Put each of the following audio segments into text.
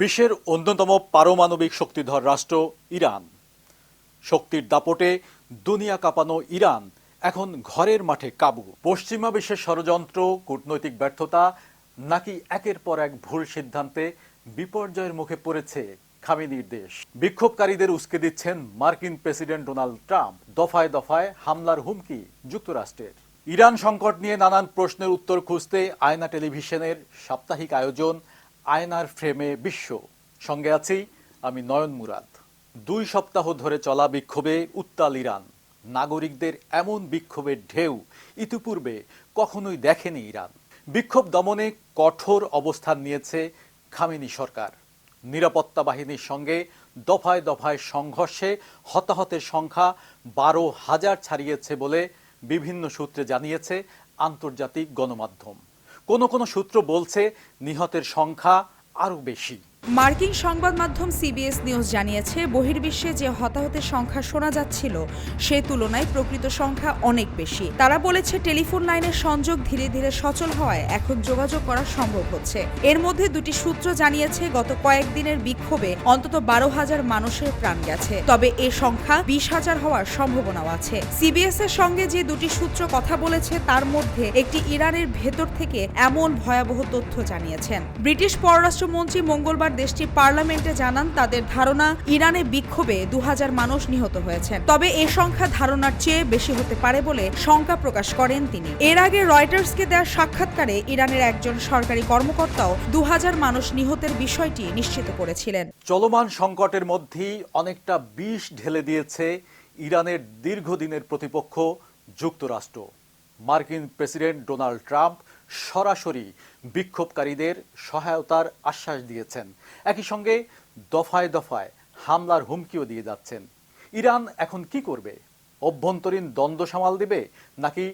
বিশ্বের অন্যতম পারমাণবিক শক্তিধর রাষ্ট্র ইরান। শক্তির দাপটে দুনিয়া কাঁপানো ইরান এখন ঘরের মাঠে কাবু। পশ্চিমা বিশ্বের ষড়যন্ত্র, কূটনৈতিক ব্যর্থতা নাকি একের পর এক ভুল সিদ্ধান্তে বিপর্যয়ের মুখে পড়েছে খামেনির দেশ। বিক্ষোভকারীদের উস্কে দিচ্ছেন মার্কিন প্রেসিডেন্ট ডোনাল্ড ট্রাম্প। দফায় দফায় হামলার হুমকি যুক্তরাষ্ট্রের। ইরান সংকট নিয়ে নানান প্রশ্নের উত্তর খুঁজতে আয়না টেলিভিশনের সাপ্তাহিক আয়োজন আয়নার ফ্রেমে বিশ্ব। সঙ্গে আছি আমি নয়ন মুরাদ। দুই সপ্তাহ ধরে চলা বিক্ষোভে উত্তাল ইরান। নাগরিকদের এমন বিক্ষোভের ঢেউ ইতিপূর্বে কখনোই দেখেনি ইরান। বিক্ষোভ দমনে কঠোর অবস্থান নিয়েছে খামেনি সরকার। নিরাপত্তা বাহিনীর সঙ্গে দফায় দফায় সংঘর্ষে হতাহতের সংখ্যা বারো হাজার ছাড়িয়েছে বলে বিভিন্ন সূত্রে জানিয়েছে আন্তর্জাতিক গণমাধ্যম। কোনো কোনো সূত্র বলছে নিহতের সংখ্যা আরও বেশি। মার্কিন সংবাদ মাধ্যম সিবিএস নিউজ জানিয়েছে, বহির্বিশ্বে যে হতাহতের সংখ্যা শোনা যাচ্ছিল, সে তুলনায় প্রকৃত সংখ্যা অনেক বেশি। তারা বলেছে, টেলিফোন লাইনের সংযোগ ধীরে ধীরে সচল হওয়ায় এখন যোগাযোগ করা সম্ভব হচ্ছে। এর মধ্যে দুটি সূত্র জানিয়েছে, গত কয়েকদিনের বিক্ষোভে অন্তত বারো হাজার মানুষের প্রাণ গেছে। তবে এ সংখ্যা বিশ হাজার হওয়ার সম্ভাবনাও আছে। সিবিএস এর সঙ্গে যে দুটি সূত্র কথা বলেছে, তার মধ্যে একটি ইরানের ভেতর থেকে এমন ভয়াবহ তথ্য জানিয়েছেন। ব্রিটিশ পররাষ্ট্রমন্ত্রী মঙ্গলবার দেশটির পার্লামেন্টে জানান তাদের ধারণা, ইরানে বিক্ষোভে দু মানুষ নিহত হয়েছেন। তবে এ সংখ্যা ধারণার চেয়ে বেশি হতে পারে বলে শঙ্কা প্রকাশ করেন তিনি। এর আগে রয়টার্সকে দেওয়া সাক্ষাৎকারে ইরানের একজন সরকারি কর্মকর্তাও দু হাজার মানুষ নিহতের বিষয়টি নিশ্চিত করেছিলেন। চলমান সংকটের মধ্যেই অনেকটা বিষ ঢেলে দিয়েছে ইরানের দীর্ঘদিনের প্রতিপক্ষ যুক্তরাষ্ট্র। মার্কিন প্রেসিডেন্ট ডোনাল্ড ট্রাম্প সরাসরি বিক্ষোভকারীদের সহায়তার আশ্বাস দিয়েছেন। একই সঙ্গে দফায় দফায় হামলার হুমকিও দিয়ে যাচ্ছেন। ইরান এখন কি করবে? অভ্যন্তরীণ দ্বন্দ্ব সামাল দেবে নাকি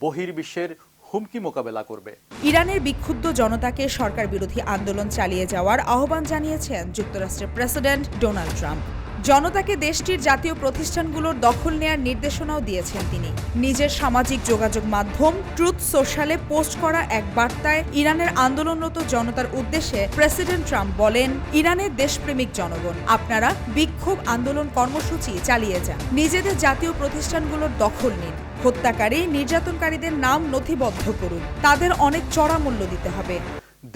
বহির্বিশ্বের হুমকি মোকাবেলা করবে? ইরানের বিক্ষুব্ধ জনতাকে সরকার বিরোধী আন্দোলন চালিয়ে যাওয়ার আহ্বান জানিয়েছেন যুক্তরাষ্ট্রের প্রেসিডেন্ট ডোনাল্ড ট্রাম্প। জনতাকে দেশটির জাতীয় প্রতিষ্ঠানগুলোর দখল নেয়ার নির্দেশনাও দিয়েছেন তিনি। নিজের সামাজিক যোগাযোগ মাধ্যম ট্রুথ সোশ্যালে পোস্ট করা এক বার্তায় ইরানের আন্দোলনরত জনতার উদ্দেশ্যে প্রেসিডেন্ট ট্রাম্প বলেন ইরানের দেশপ্রেমিক জনগণ। আপনারা বিক্ষোভ আন্দোলন কর্মসূচি চালিয়ে যান। নিজেদের জাতীয় প্রতিষ্ঠানগুলোর দখল নিন। হত্যাকারী নির্যাতনকারীদের নাম নথিবদ্ধ করুন। তাদের অনেক চড়া মূল্য দিতে হবে।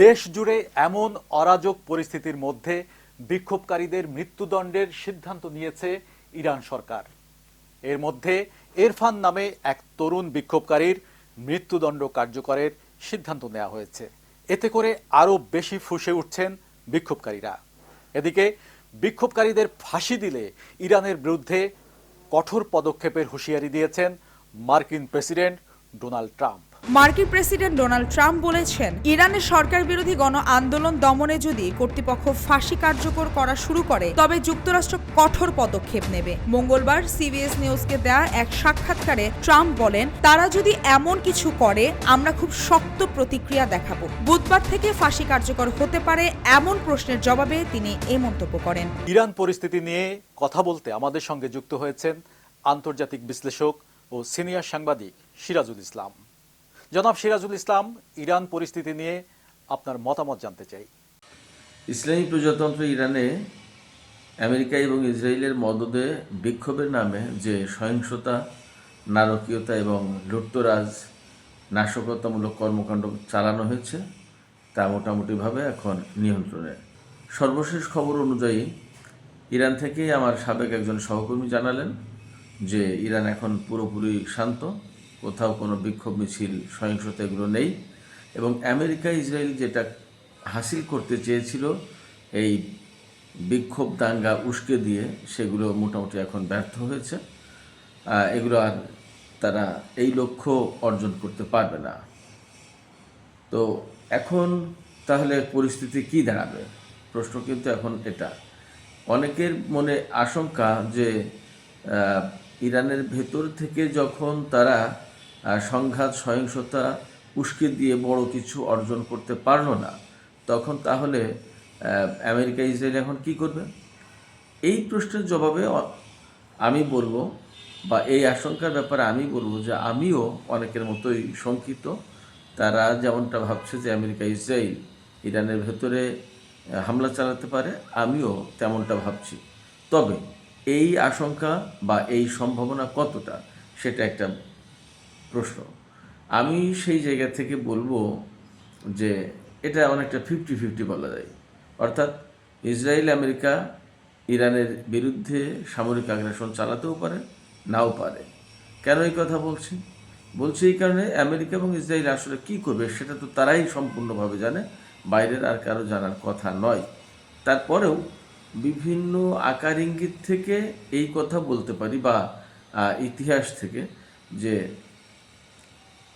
দেশ জুড়ে এমন অরাজক পরিস্থিতির মধ্যে বিক্ষোভকারীদের মৃত্যুদণ্ডের সিদ্ধান্ত নিয়েছে ইরান সরকার। এর মধ্যে এরফান নামে এক তরুণ বিক্ষোভকারীর মৃত্যুদণ্ড কার্যকরের সিদ্ধান্ত নেওয়া হয়েছে। এতে করে আরও বেশি ফুসে উঠছেন বিক্ষোভকারীরা। এদিকে বিক্ষোভকারীদের ফাঁসি দিলে ইরানের বিরুদ্ধে কঠোর পদক্ষেপের হুঁশিয়ারি দিয়েছেন মার্কিন প্রেসিডেন্ট ডোনাল্ড ট্রাম্প। মার্কিন প্রেসিডেন্ট ডোনাল্ড ট্রাম্প বলেছেন, ইরানের সরকার বিরোধী গণ আন্দোলন দমনে যদি কর্তৃপক্ষ ফাঁসি কার্যকর করা শুরু করে, তবে যুক্তরাষ্ট্র কঠোর পদক্ষেপ নেবে। মঙ্গলবার সিবিএস নিউজকে দেয়া এক সাক্ষাৎকারে ট্রাম্প বলেন, তারা যদি এমন কিছু করে, আমরা খুব শক্ত প্রতিক্রিয়া দেখাবো। বুধবার থেকে ফাঁসি কার্যকর হতে পারে এমন প্রশ্নের জবাবে তিনি এ মন্তব্য করেন। ইরান পরিস্থিতি নিয়ে কথা বলতে আমাদের সঙ্গে যুক্ত হয়েছেন আন্তর্জাতিক বিশ্লেষক ও সিনিয়র সাংবাদিক সিরাজুল ইসলাম। জনাব সিরাজুল ইসলাম, ইরান পরিস্থিতি নিয়ে আপনার মতামত জানতে চাই। ইসলামী প্রজাতন্ত্র ইরানে আমেরিকা এবং ইসরায়েলের মদদে বিক্ষোভের নামে যে সহিংসতা, নারকীয়তা এবং লুটতরাজ নাশকতামূলক কর্মকাণ্ড চালানো হয়েছে, তা মোটামুটিভাবে এখন নিয়ন্ত্রণে। সর্বশেষ খবর অনুযায়ী ইরান থেকেই আমার সাবেক একজন সহকর্মী জানালেন যে ইরান এখন পুরোপুরি শান্ত। কোথাও কোনো বিক্ষোভ মিছিল, সহিংসতা এগুলো নেই। এবং আমেরিকা, ইসরায়েল যেটা হাসিল করতে চেয়েছিল, এই বিক্ষোভ দাঙ্গা উস্কে দিয়ে সেগুলো মোটামুটি এখন ব্যর্থ হয়েছে। এগুলো আর তারা এই লক্ষ্য অর্জন করতে পারবে না। তো এখন তাহলে পরিস্থিতি কি দাঁড়াবে? প্রশ্ন কিন্তু এখন এটা। অনেকের মনে আশঙ্কা যে ইরানের ভেতর থেকে যখন তারা সংঘাত, সহিংসতা, উস্কে দিয়ে বড় কিছু অর্জন করতে পারল না। তখন তাহলে আমেরিকা, ইসরায়েল এখন কি করবে? এই প্রশ্নের জবাবে আমি বলব বা এই আশঙ্কার ব্যাপারে আমি বলব যে আমিও অনেকের মতোই শঙ্কিত। তারা যেমনটা ভাবছে যে আমেরিকা, ইসরায়েল ইরানের ভেতরে হামলা চালাতে পারে, আমিও তেমনটা ভাবছি। তবে এই আশঙ্কা বা এই সম্ভাবনা কতটা, সেটা একটা প্রশ্ন। আমি সেই জায়গা থেকে বলব যে এটা অনেকটা ফিফটি ফিফটি বলা যায়। অর্থাৎ ইসরায়েল, আমেরিকা, ইরানের বিরুদ্ধে সামরিক আগ্রাসন চালাতেও পারে, নাও পারে। কেন এই কথা বলছি? বলছি এই কারণে আমেরিকা এবং ইসরায়েল আসলে কি করবে সেটা তো তারাই সম্পূর্ণভাবে জানে, বাইরের আর কারও জানার কথা নয়। তারপরেও বিভিন্ন আকার ইঙ্গিত থেকে এই কথা বলতে পারি বা ইতিহাস থেকে যে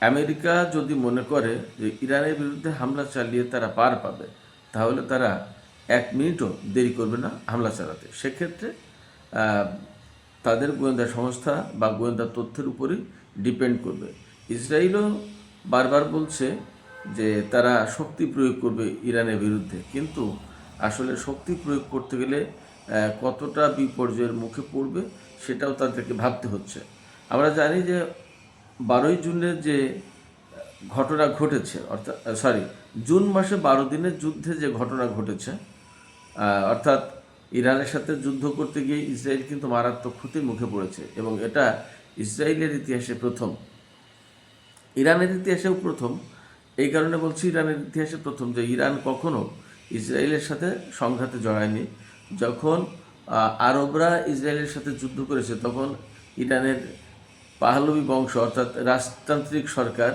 আমেরিকা যদি মনে করে যে ইরানের বিরুদ্ধে হামলা চালিয়ে তারা পার পাবে, তাহলে তারা এক মিনিটও দেরি করবে না হামলা চালাতে। সেক্ষেত্রে তাদের গোয়েন্দা সংস্থা বা গোয়েন্দা তথ্যের উপরই ডিপেন্ড করবে। ইসরায়েলও বারবার বলছে যে তারা শক্তি প্রয়োগ করবে ইরানের বিরুদ্ধে, কিন্তু আসলে শক্তি প্রয়োগ করতে গেলে কতটা বিপর্যয়ের মুখে পড়বে সেটাও তাদেরকে ভাবতে হচ্ছে। আমরা জানি যে বারোই জুনের যে ঘটনা ঘটেছে, অর্থাৎ সরি জুন মাসে বারো দিনের যুদ্ধে যে ঘটনা ঘটেছে অর্থাৎ ইরানের সাথে যুদ্ধ করতে গিয়ে ইসরায়েল কিন্তু মারাত্মক ক্ষতির মুখে পড়েছে এবং এটা ইসরায়েলের ইতিহাসে প্রথম। ইরানের ইতিহাসেও প্রথম। এই কারণে বলছি ইরানের ইতিহাসে প্রথম যে ইরান কখনো ইসরায়েলের সাথে সংঘাতে জড়ায়নি। যখন আরবরা ইসরায়েলের সাথে যুদ্ধ করেছে, তখন ইরানের পাহলবি বংশ, অর্থাৎ রাজতান্ত্রিক সরকার,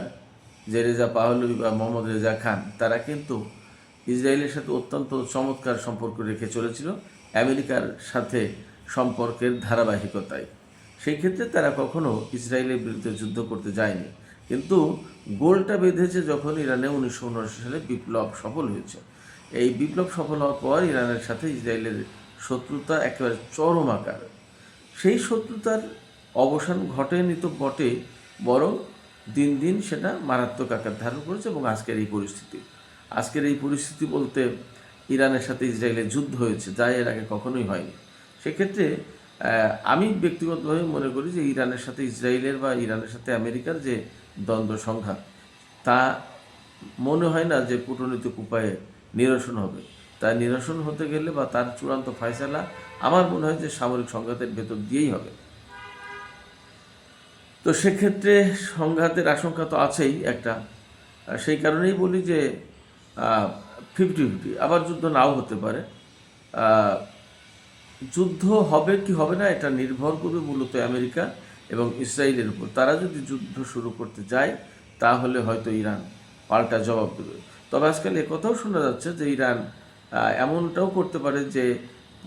যে রেজা পাহলবি বা মোহাম্মদ রেজা খান, তারা কিন্তু ইসরায়েলের সাথে অত্যন্ত চমৎকার সম্পর্ক রেখে চলেছিল আমেরিকার সাথে সম্পর্কের ধারাবাহিকতায়। সেই ক্ষেত্রে তারা কখনো ইসরায়েলের বিরুদ্ধে যুদ্ধ করতে যায়নি। কিন্তু গোলটা বেঁধেছে যখন ইরানে উনিশশো উনআশি সালে বিপ্লব সফল হয়েছে। এই বিপ্লব সফল হওয়ার পর ইরানের সাথে ইসরায়েলের শত্রুতা একেবারে চরম আকার। সেই শত্রুতার অবসান ঘটেনি তো বটে বরং দিন দিন সেটা মারাত্মক আকার ধারণ করেছে এবং আজকের এই পরিস্থিতি। আজকের এই পরিস্থিতি বলতে ইরানের সাথে ইসরায়েলের যুদ্ধ হয়েছে, যা এর আগে কখনোই হয়নি। সেক্ষেত্রে আমি ব্যক্তিগতভাবে মনে করি যে ইরানের সাথে ইসরায়েলের বা ইরানের সাথে আমেরিকার যে দ্বন্দ্ব সংঘাত, তা মনে হয় না যে কূটনৈতিক উপায়ে নিরসন হবে। তা নিরসন হতে গেলে বা তার চূড়ান্ত ফয়সালা আমার মনে হয় যে সামরিক সংঘাতের ভেতর দিয়েই হবে। তো সেক্ষেত্রে সংঘাতের আশঙ্কা তো আছেই একটা। সেই কারণেই বলি যে ফিফটি ফিফটি আবার যুদ্ধ নাও হতে পারে। যুদ্ধ হবে কি হবে না এটা নির্ভর করবে মূলত আমেরিকা এবং ইসরায়েলের উপর। তারা যদি যুদ্ধ শুরু করতে যায়, তাহলে হয়তো ইরান পাল্টা জবাব দেবে। তবে আজকাল কথাও শোনা যাচ্ছে যে ইরান এমনটাও করতে পারে যে,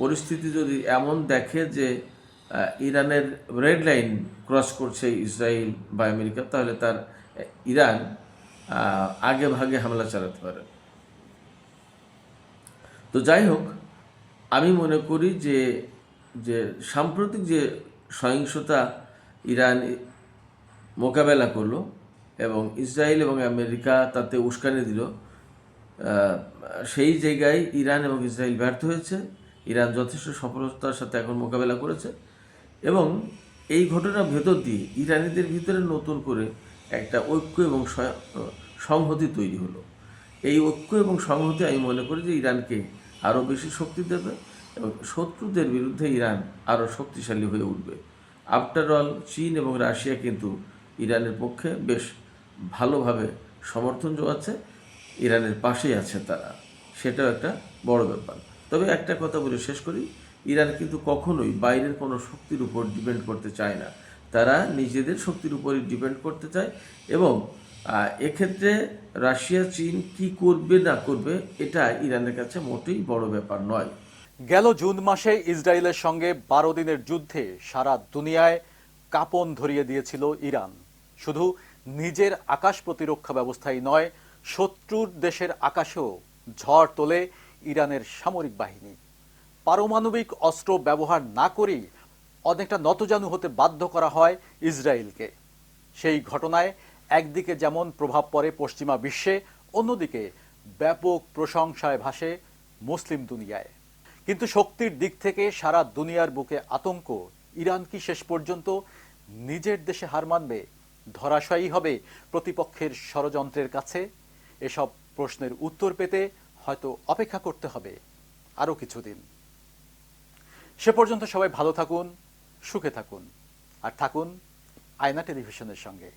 পরিস্থিতি যদি এমন দেখে যে ইরানের রেড লাইন ক্রস করছে ইসরায়েল বা আমেরিকা, তাহলে তার ইরান আগে ভাগে হামলা চালাতে পারে। তো যাই হোক, আমি মনে করি যে যে সাম্প্রতিক যে সহিংসতা ইরান মোকাবেলা করল এবং ইসরায়েল এবং আমেরিকা তাতে উস্কানি দিল সেই জায়গায় ইরান এবং ইসরায়েল ব্যর্থ হয়েছে। ইরান যথেষ্ট সফলতার সাথে এখন মোকাবেলা করেছে। এবং এই ঘটনার ভেতর দিয়ে ইরানিদের ভিতরে নতুন করে একটা ঐক্য এবং সংহতি তৈরি হলো। এই ঐক্য এবং সংহতি আমি মনে করি যে ইরানকে আরও বেশি শক্তি দেবে এবং শত্রুদের বিরুদ্ধে ইরান আরও শক্তিশালী হয়ে উঠবে। আফটার অল চীন এবং রাশিয়া কিন্তু ইরানের পক্ষে বেশ ভালোভাবে সমর্থন যোগাচ্ছে, ইরানের পাশেই আছে তারা। সেটাও একটা বড় ব্যাপার। তবে একটা কথা বলে শেষ করি ইরান কিন্তু কখনোই বাইরের কোনো শক্তির উপর ডিপেন্ড করতে চায় না। তারা নিজেদের শক্তির উপরই ডিপেন্ড করতে চায় এবং এক্ষেত্রে রাশিয়া, চীন কি করবে না করবে এটা ইরানের কাছে মোটেই বড় ব্যাপার নয়। গেল জুন মাসে ইসরায়েলের সঙ্গে বারো দিনের যুদ্ধে সারা দুনিয়ায় কাঁপন ধরিয়ে দিয়েছিল ইরান। শুধু নিজের আকাশ প্রতিরক্ষা ব্যবস্থাই নয়, শত্রুর দেশের আকাশেও ঝড় তোলে ইরানের সামরিক বাহিনী। পারমাণবিক অস্ত্র ব্যবহার না করেই অনেকটা নতজানু হতে বাধ্য করা হয় ইসরায়েলকে। সেই ঘটনায় একদিকে যেমন প্রভাব পড়ে পশ্চিমা বিশ্বে, অন্যদিকে ব্যাপক প্রশংসায় ভাসে মুসলিম দুনিয়ায়। কিন্তু শক্তির দিক থেকে সারা দুনিয়ার বুকে আতঙ্ক, ইরান কি শেষ পর্যন্ত নিজের দেশে হার মানবে, ধরাশায়ী হবে প্রতিপক্ষের ষড়যন্ত্রের কাছে? এসব প্রশ্নের উত্তর পেতে হয়তো অপেক্ষা করতে হবে আরও কিছুদিন। সে পর্যন্ত সবাই ভালো থাকুন সুখে থাকুন। আর থাকুন আয়না টেলিভিশনের সঙ্গে।